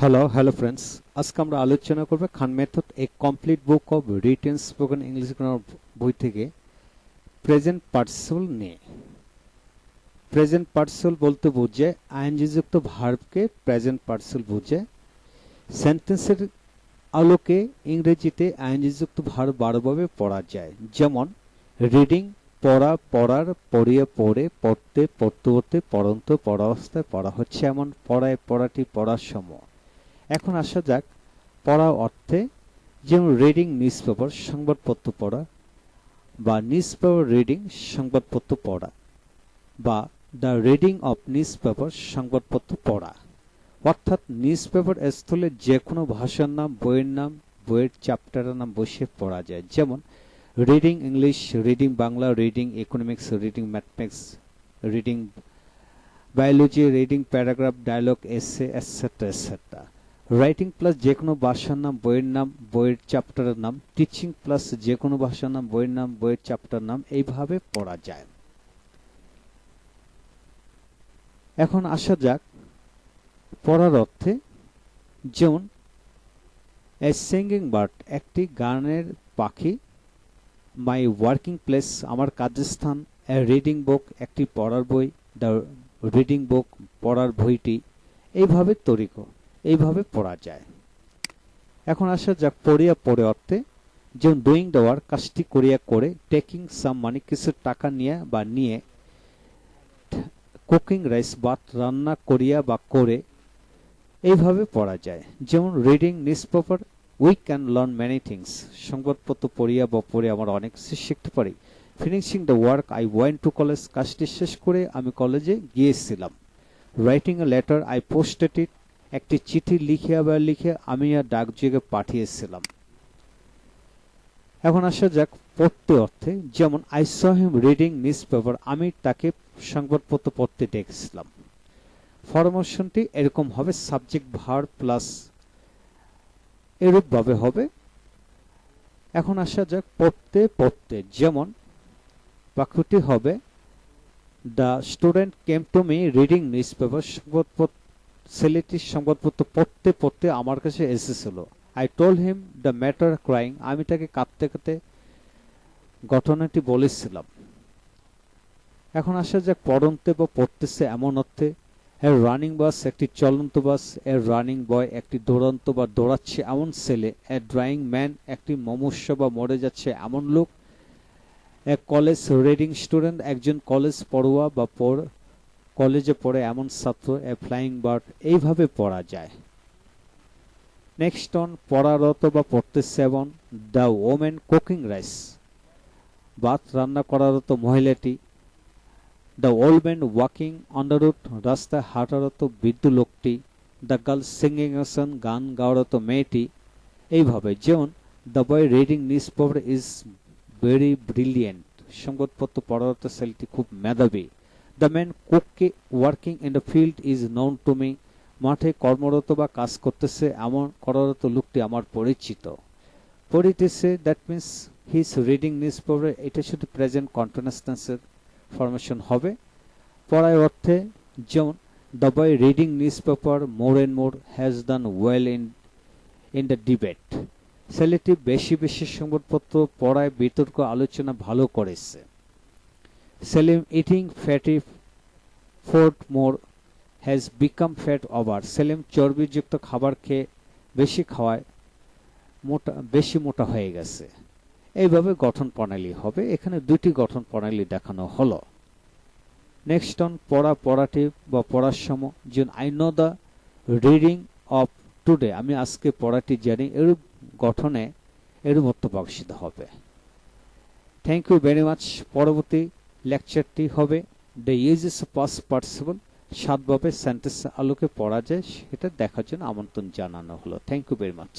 Hello hello friends আজকে আমরা আলোচনা করব Khan method a complete book of written spoken English grammar বই থেকে প্রেজেন্ট পার্টিসিপল নিয়ে। প্রেজেন্ট পার্টিসিপল বলতে বোঝে, আইনযুক্ত ভার্বকে প্রেজেন্ট পার্টিসিপল বোঝে। সেন্টেন্সের আলোকে ইংরেজিতে আইনযুক্ত ভার্ব বারোভাবে পড়া যায়। যেমন রিডিং পড়া, পড়ার, পড়িয়ে, পড়ে, পড়তে পড়তে পড়তে, পড়ন্ত পড়া অবস্থায় পড়া হচ্ছে এমন। পড়ায়, পড়াটি পড়ার সময়। এখন আসা যাক, পড়া অর্থে যেমন রিডিং নিউজ পেপার সংবাদপত্র পড়া বা নিউজ পেপার রিডিং সংবাদপত্র পড়া বা the reading of newspaper সংবাদপত্র পড়া। অর্থাৎ নিউজ পেপার স্থলে যে কোনো ভাষার নাম, বইয়ের নাম, বইয়ের চ্যাপ্টারের নাম বসে পড়া যায়। যেমন reading English reading Bangla reading economics reading mathematics reading biology reading paragraph dialogue essay etcetera etcetera writing plus যে কোনো ভাষার নাম, বইয়ের নাম, বইয়ের চ্যাপ্টারের নাম টিচিং প্লাস যে কোনো ভাষার নাম, বইয়ের নাম, বইয়ের চ্যাপ্টার নাম এইভাবে পড়া যায়। এখন আসা যাক পড়ার অর্থে। যেমন এ সিঙ্গিং বার্ড একটি গানের পাখি মাই ওয়ার্কিং প্লেস আমার কার্যস্থান এ রিডিং বুক একটি পড়ার বই দ্য রিডিং বুক পড়ার বইটি, এইভাবে তৈরি এইভাবে পড়া যায়। এখন আসা যাক পড়িয়া পড়ে অর্থে, যেমন ডুইং দ্য ওয়ার্ক কাজটি করিয়া করে টেকিং সাম মানে কিছু টাকা নিয়ে বা নিয়ে কুকিং রাইস ভাত রান্না করিয়া বা করে, এইভাবে পড়া যায়। যেমন reading newspaper we can learn many things সংবাদপত্র পড়িয়া বা পড়ে আমরা অনেক কিছু শিখতে পারি। Finishing the work I went to college কাজটি শেষ করে আমি কলেজে গিয়েছিলাম। Writing a letter I posted it একটি চিঠি লিখে আবার লিখে আমি আর ডাকযোগে পাঠিয়েছিলাম। এখন আসা যাক পড়তে অর্থে। যেমন I saw him reading newspaper আমি তাকে সংবাদপত্র পড়তে ডেকেছিলাম ফরমেশনটি এরকম হবে সাবজেক্ট ভার প্লাস এরূপভাবে হবে। এখন আসা যাক পড়তে পড়তে। যেমন, বাক্যটি হবে the student came to me reading newspaper সংবাদপত্র ছেলেটির সংবাদপত্র পড়তে পড়তে আমার কাছে এসেছিল। I told him the matter crying আমি তাকে কাঁদতে কাঁদতে ঘটনাটি বলেছিলাম। এখন আসা যাক, পড়ন্তে বা পড়তেছে এমন অর্থে। এর রানিং বাস একটি চলন্ত বাসের রানিং বয় একটি দৌড়ন্ত বা দৌড়াচ্ছে এমন ছেলে। এর ড্রয়িং ম্যান একটি মমস্য বা মরে যাচ্ছে এমন লোক। এক কলেজ রিডিং স্টুডেন্ট একজন কলেজ পড়ুয়া বা কলেজে পড়ে এমন ছাত্র, এ ফ্লাইং বার্ড এইভাবে পড়া যায়। নেক্সট অন পড়ারত বা পড়তে সেবন দ্য ওমেন কুকিং রাইস ভাত রান্না করারত মহিলাটি the old man walking the রাস্তায় হাঁটারত বৃদ্ধ লোকটি দ্য গার্ল সিঙ্গিং সন গান গাওয়ারত মেয়েটি, এইভাবে। যেমন the boy reading newspaper is very brilliant সংবাদপত্র পড়ারত ছেলেটি খুব মেধাবী। The man cook working in the field is known to me মাঠে কর্মরত বা কাজ করতেছে এমন কর্মরত লোকটি আমার পরিচিত। পড়িতেছে that means his reading newspaper এটা শুধু প্রেজেন্ট কন্টিনিউয়াস ফরমেশন হবে। পড়ায় অর্থে, যেমন the boy reading newspaper more and more has done well in in the debate ছেলেটি বেশি বেশি সংবাদপত্র পড়ায় বিতর্ক, আলোচনা ভালো করেছে। Selim eating fatty food more has become fat over Selim চর্বিযুক্ত খাবার খেয়ে বেশি খাওয়ায় মোটা বেশি মোটা হয়ে গেছে এইভাবে গঠন প্রণালী হবে এখানে দুটি গঠন প্রণালী দেখানো হলো নেক্সট অন পড়া পড়াটি বা পড়ার সময় যেমন I know the reading of today আমি আজকে পড়াটি জানি এরূপ গঠনে এরূপ অর্থবাক্ষিত হবে থ্যাংক ইউ ভেরি মাচ পরবর্তী লেকচারটি হবে দ্য ইউজেস পাস পার্সিবল সাতভাবে সেন্টেন্স আলোকে পড়া যায়, সেটা দেখার জন্য আমন্ত্রণ জানানো হলো। Thank you very much